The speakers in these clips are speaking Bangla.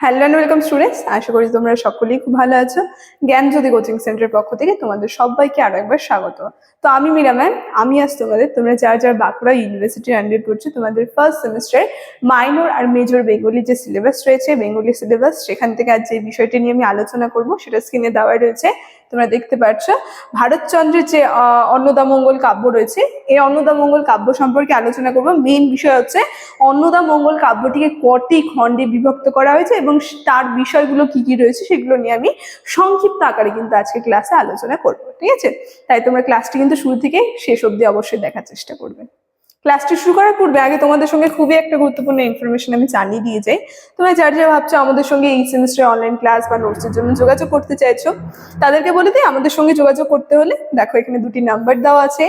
হ্যালো অ্যান্ড ওয়েলকাম স্টুডেন্টস আশা করি তোমরা সকলেই খুব ভালো আছো। জ্ঞানজ্যোতি কোচিং সেন্টারের পক্ষ থেকে তোমাদের সবাইকে আরও একবার স্বাগত। তো আমি মীরা ম্যাম আমি আজ তোমাদের, তোমরা যার যার বাঁকুড়া ইউনিভার্সিটি আন্ডার পড়ছো, তোমাদের ফার্স্ট সেমিস্টার মাইনর আর মেজর বেঙ্গলি যে সিলেবাস রয়েছে, বেঙ্গলি সিলেবাস সেখান থেকে আজ যে বিষয়টি নিয়ে আমি আলোচনা করব, সেটা স্ক্রিনে দেওয়া রয়েছে। তোমরা দেখতে পাচ্ছ। ভারতচন্দ্রের যে অন্নদামঙ্গল কাব্য রয়েছে, এই অন্নদামঙ্গল কাব্য সম্পর্কে আলোচনা করব। মেইন বিষয় হচ্ছে, অন্নদামঙ্গল কাব্যটিকে কটি খণ্ডে বিভক্ত করা হয়েছে এবং তার বিষয়গুলো কি কি রয়েছে সেগুলো নিয়ে আমি সংক্ষিপ্ত আকারে কিন্তু আজকে ক্লাসে আলোচনা করব, ঠিক আছে? তাই তোমরা ক্লাসটি কিন্তু শুরু থেকে শেষ অবধি অবশ্যই দেখার চেষ্টা করবে। ক্লাসটি শুরু করার পূর্বে আগে তোমাদের সঙ্গে খুবই একটা গুরুত্বপূর্ণ ইনফরমেশন আমি জানিয়ে দিয়ে যাই। তোমরা যার যা ভাবছ আমাদের সঙ্গে এই সেমিস্টার অনলাইন ক্লাস বা নোটসের জন্য যোগাযোগ করতে চাইছো, তাদেরকে বলে দিই আমাদের সঙ্গে যোগাযোগ করতে হলে দেখো এখানে দুটি নাম্বার দেওয়া আছে।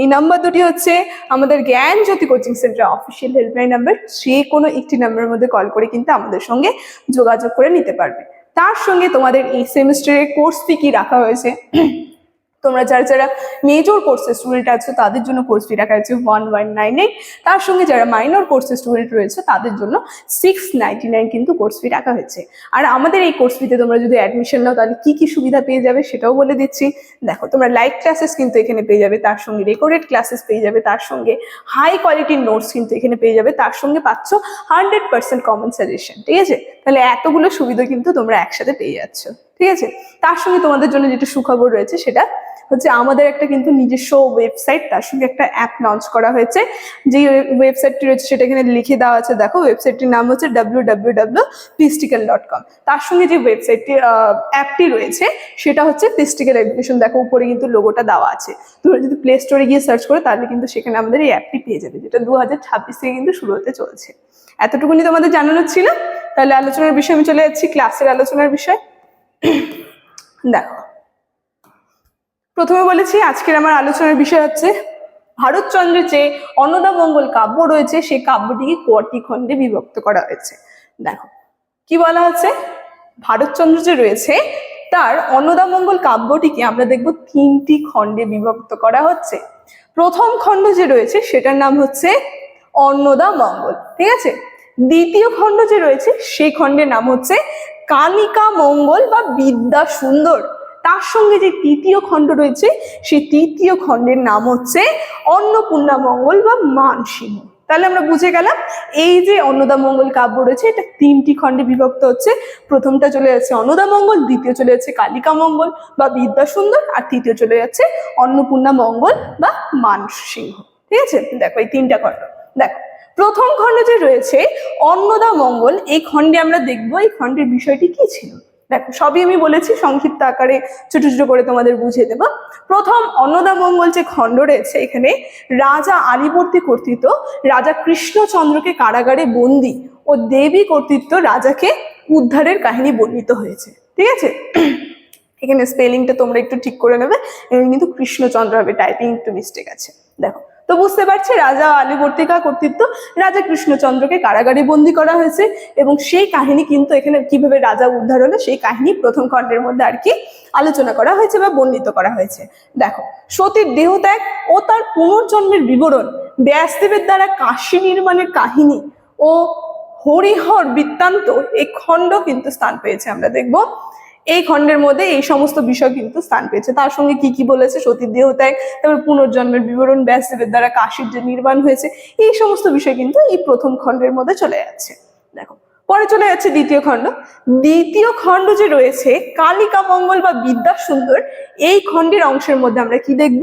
এই নাম্বার দুটি হচ্ছে আমাদের Gyan Jyoti coaching centre official helpline number যে কোনো একটি নাম্বারের মধ্যে কল করে কিন্তু আমাদের সঙ্গে যোগাযোগ করে নিতে পারবে। তার সঙ্গে তোমাদের এই সেমিস্টারের কোর্স ফি কি রাখা হয়েছে? তোমরা যারা যারা মেজর কোর্সের স্টুডেন্ট আছো, তাদের জন্য কোর্স ফি রাখা হয়েছে ওয়ান ওয়ান নাইন এইট তার সঙ্গে যারা মাইনর কোর্সের স্টুডেন্ট রয়েছে, তাদের জন্য সিক্স নাইনটি নাইন কিন্তু কোর্স ফি রাখা হয়েছে। আর আমাদের এই কোর্স ফিতে তোমরা যদি অ্যাডমিশন নাও, তাহলে কি কি সুবিধা পেয়ে যাবে সেটাও বলে দিচ্ছি। দেখো, তোমরা লাইভ ক্লাসেস কিন্তু এখানে পেয়ে যাবে, তার সঙ্গে রেকর্ডেড ক্লাসেস পেয়ে যাবে, তার সঙ্গে হাই কোয়ালিটির নোটস কিন্তু এখানে পেয়ে যাবে, তার সঙ্গে পাচ্ছ হান্ড্রেড পার্সেন্ট কমন সাজেশন ঠিক আছে? তাহলে এতগুলো সুবিধা কিন্তু তোমরা একসাথে পেয়ে যাচ্ছ। ঠিক আছে? তার সঙ্গে তোমাদের জন্য যেটা সুখবর রয়েছে সেটা হচ্ছে আমাদের একটা কিন্তু নিজস্ব ওয়েবসাইট তার সঙ্গে একটা অ্যাপ লঞ্চ করা হয়েছে। যে ওয়েবসাইটটি রয়েছে সেটা এখানে লিখে দেওয়া আছে। দেখো ওয়েবসাইটটির নাম হচ্ছে ডাব্লিউ ডাব্লিউ কম তার সঙ্গে যে ওয়েবসাইটটি অ্যাপটি রয়েছে, সেটা হচ্ছে পিস্টিক্যাল এডুকেশন দেখো, উপরে কিন্তু লোগোটা দেওয়া আছে। তোমরা যদি প্লে স্টোরে গিয়ে সার্চ করো, তাহলে কিন্তু সেখানে আমাদের এই অ্যাপটি পেয়ে যাবে, যেটা দু ছাব্বিশ থেকে কিন্তু শুরু হতে চলছে। এতটুকুনি তোমাদের জানানোর ছিল। তাহলে আলোচনার বিষয় আমি চলে যাচ্ছি ক্লাসের আলোচনার বিষয়। দেখো। প্রথমে বলেছি, আজকের আমার আলোচনার বিষয় হচ্ছে, ভারতচন্দ্রের যে অন্নদামঙ্গল কাব্য রয়েছে, সেই কাব্যটিকে কটি খণ্ডে বিভক্ত করা হয়েছে। দেখো, কি বলা হচ্ছে? ভারতচন্দ্র যে রয়েছে, তার অন্নদামঙ্গল কাব্যটিকে আমরা দেখব তিনটি খণ্ডে বিভক্ত করা হচ্ছে। প্রথম খণ্ড যে রয়েছে, সেটার নাম হচ্ছে অন্নদা মঙ্গল, ঠিক আছে? দ্বিতীয় খণ্ড যে রয়েছে, সেই খণ্ডের নাম হচ্ছে কালিকা মঙ্গল বা বিদ্যা সুন্দর। তার সঙ্গে যে তৃতীয় খণ্ড রয়েছে, সেই তৃতীয় খণ্ডের নাম হচ্ছে অন্নপূর্ণা মঙ্গল বা মানসিংহ তাহলে আমরা বুঝে গেলাম, এই যে অন্নদা মঙ্গল কাব্য রয়েছে, এটা তিনটি খণ্ডে বিভক্ত হচ্ছে। প্রথমটা চলে যাচ্ছে অন্নদা মঙ্গল, দ্বিতীয় চলে যাচ্ছে কালিকা মঙ্গল বা বিদ্যা সুন্দর, আর তৃতীয় চলে যাচ্ছে অন্নপূর্ণা মঙ্গল বা মানসিংহ ঠিক আছে? দেখো, এই তিনটা খণ্ড। দেখো প্রথম খণ্ড যে রয়েছে, অন্নদা মঙ্গল, এই খণ্ডে আমরা দেখব, এই খণ্ডের বিষয়টি কি ছিল? দেখো, সবই আমি বলেছি, সংক্ষিপ্ত আকারে ছোট ছোট করে তোমাদের বুঝিয়ে দেবো। প্রথম অন্নদা মঙ্গল যে খণ্ড রয়েছে এখানে, রাজা আলিবর্তী কর্তৃত্ব রাজা কৃষ্ণচন্দ্রকে কারাগারে বন্দি ও দেবী কর্তৃত্ব রাজাকে উদ্ধারের কাহিনী বর্ণিত হয়েছে। ঠিক আছে? এখানে স্পেলিংটা তোমরা একটু ঠিক করে নেবে, এখানে কিন্তু কৃষ্ণচন্দ্র হবে টাইপিং একটু মিস্টেক আছে। দেখো তো বুঝতে পারছি রাজা আলিবর্তিকা কর্তৃত্ব রাজা কৃষ্ণচন্দ্রকে কারাগারে বন্দি করা হয়েছে এবং সেই কাহিনী কিন্তু এখানে কীভাবে রাজা উদ্ধার হলো, সেই কাহিনী প্রথম খণ্ডের মধ্যে আর কি আলোচনা করা হয়েছে বা বর্ণিত করা হয়েছে। দেখো, সতীর দেহত্যাগ ও তার পুনর্জন্মের বিবরণ ব্যাসদেবের দ্বারা কাশী নির্মাণের কাহিনী ও হরিহর বৃত্তান্ত এই খণ্ড কিন্তু স্থান পেয়েছে। আমরা দেখব এই খণ্ডের মধ্যে এই সমস্ত বিষয় কিন্তু স্থান পেয়েছে। তার সঙ্গে কি কি বলেছে? সতীর দেহত্যাগ তারপর পুনর্জন্মের বিবরণ ব্যাসদেবের দ্বারা কাশীর যে নির্মাণ হয়েছে, এই সমস্ত বিষয় কিন্তু এই প্রথম খণ্ডের মধ্যে চলে যাচ্ছে। দেখো, পরে চলে যাচ্ছে দ্বিতীয় খণ্ড। দ্বিতীয় খণ্ড যে রয়েছে, কালিকা মঙ্গল বা বিদ্যা সুন্দর, এই খণ্ডের অংশের মধ্যে আমরা কি দেখব?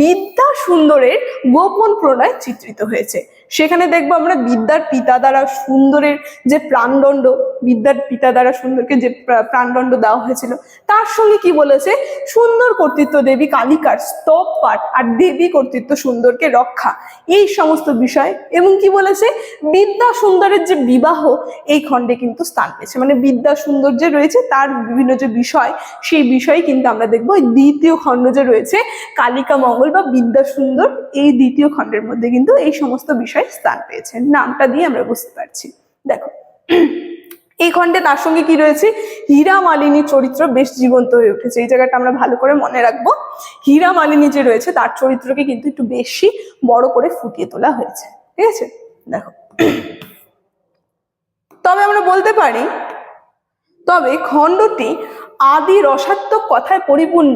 বিদ্যা সুন্দরের গোপন প্রণয় চিত্রিত হয়েছে। সেখানে দেখব আমরা বিদ্যার পিতা দ্বারা সুন্দরের যে প্রাণদণ্ড, বিদ্যার পিতা দ্বারা সুন্দরকে যে প্রা- প্রাণদণ্ড দেওয়া হয়েছিল, তার সঙ্গে কি বলেছে? সুন্দর কর্তৃত্ব দেবী কালিকার স্তব পাঠ আর দেবী কর্তৃত্ব সুন্দরকে রক্ষা, এই সমস্ত বিষয়। এবং কি বলেছে? বিদ্যা সুন্দরের যে বিবাহ, এই খণ্ডে কিন্তু স্থান পেয়েছে। মানে বিদ্যা সুন্দর যে রয়েছে, তার বিভিন্ন যে বিষয়, সেই বিষয়ে কিন্তু আমরা দেখব ওই দ্বিতীয় খণ্ড যে রয়েছে, কালিকা মঙ্গল বা বিদ্যা সুন্দর, এই দ্বিতীয় খণ্ডের মধ্যে কিন্তু এই সমস্ত বিষয় স্থান পেয়েছে নামটা দিয়ে আমরা বুঝতে পারছি। দেখো, এই খণ্ডে তার সঙ্গে কি রয়েছে? হীরা মালিনী চরিত্র বেশ জীবন্ত হয়ে উঠেছে। এই জায়গাটা আমরা ভালো করে মনে রাখব। হীরা মালিনী যে রয়েছে, তার চরিত্রকে কিন্তু একটু বেশি বড় করে ফুটিয়ে তোলা হয়েছে। ঠিক আছে? দেখো। তবে আমরা বলতে পারি, তবে খণ্ডটি আদি রসাত্মক কথায় পরিপূর্ণ।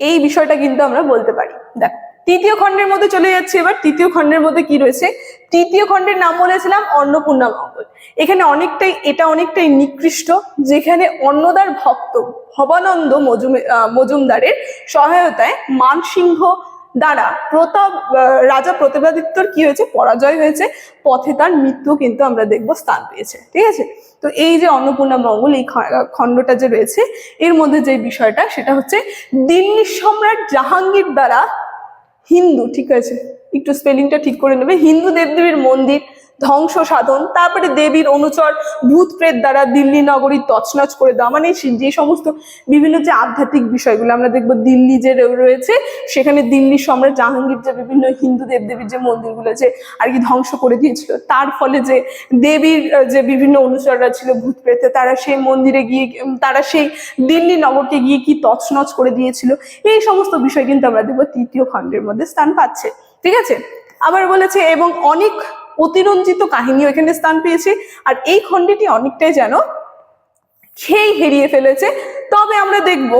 এই বিষয়টা কিন্তু আমরা বলতে পারি। দেখ তৃতীয় খণ্ডের মধ্যে চলে যাচ্ছে। এবার তৃতীয় খণ্ডের মধ্যে কি রয়েছে? তৃতীয় খণ্ডের নাম বলেছিলাম অন্নপূর্ণা মঙ্গল। এখানে অনেকটাই, এটা অনেকটাই নিকৃষ্ট, যেখানে অন্নদার ভক্ত ভবানন্দ মজুম মজুমদারের সহায়তায় মানসিংহ দ্বারা প্রতাপ রাজা প্রতাপাদিত্যর কি হয়েছে? পরাজয় হয়েছে। পথে তার মৃত্যু কিন্তু আমরা দেখব স্থান পেয়েছে। ঠিক আছে? তো এই যে অন্নপূর্ণা মঙ্গল, এই খণ্ডটা যে রয়েছে, এর মধ্যে যে বিষয়টা, সেটা হচ্ছে দিল্লি সম্রাট জাহাঙ্গীর দ্বারা হিন্দু ঠিক আছে? একটু স্পেলিংটা ঠিক করে নেবে। হিন্দু দেবদেবীর মন্দির ধ্বংস সাধন, তারপরে দেবীর অনুচর ভূত প্রেত দ্বারা দিল্লি নগরী তছনছ করে দেওয়া মানে যে সমস্ত বিভিন্ন যে আধ্যাত্মিক বিষয়গুলো আমরা দেখব, দিল্লি যে রয়েছে, সেখানে দিল্লি সম্রাট জাহাঙ্গীর যে বিভিন্ন হিন্দু দেবদেবীর যে মন্দিরগুলো যে আর কি ধ্বংস করে দিয়েছিল, তার ফলে যে দেবীর যে বিভিন্ন অনুচররা ছিল ভূত প্রেতে, তারা সেই মন্দিরে গিয়ে তারা সেই দিল্লি নগরকে গিয়ে কি তছনছ করে দিয়েছিল, এই সমস্ত বিষয় কিন্তু আমরা দেখব তৃতীয় খণ্ডের মধ্যে স্থান পাচ্ছে, ঠিক আছে? আবার বলেছে, এবং অনেক অতিরঞ্জিত কাহিনী এখানে স্থান পেয়েছে। আর এই খণ্ডটি অনেকটাই যেন খেই হেরিয়ে ফেলেছে। তবে আমরা দেখব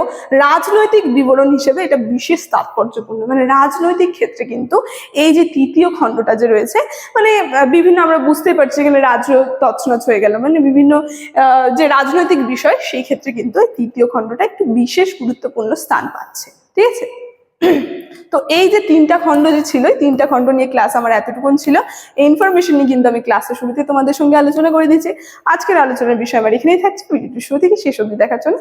রাজনৈতিক বিবরণ হিসেবে এটা বিশেষ তাৎপর্যপূর্ণ। মানে রাজনৈতিক ক্ষেত্রে কিন্তু এই যে তৃতীয় খণ্ডটা যে রয়েছে মানে বিভিন্ন আমরা বুঝতেই পারছি এখানে রাজ্য তছনছ হয়ে গেল। মানে বিভিন্ন যে রাজনৈতিক বিষয়, সেই ক্ষেত্রে কিন্তু এই তৃতীয় খণ্ডটা একটু বিশেষ গুরুত্বপূর্ণ স্থান পাচ্ছে। ঠিক আছে? তো এই যে তিনটা খণ্ড যে ছিল, এই তিনটা খণ্ড নিয়ে ক্লাস আমার এতটুকুন ছিল। এই ইনফরমেশন নিয়ে কিন্তু আমি ক্লাসের শুরুতে তোমাদের সঙ্গে আলোচনা করে দিয়েছি। আজকের আলোচনার বিষয় আমার এখানেই থাকছে। ভিডিওটি শুরু থেকে শেষ অবধি দেখার জন্য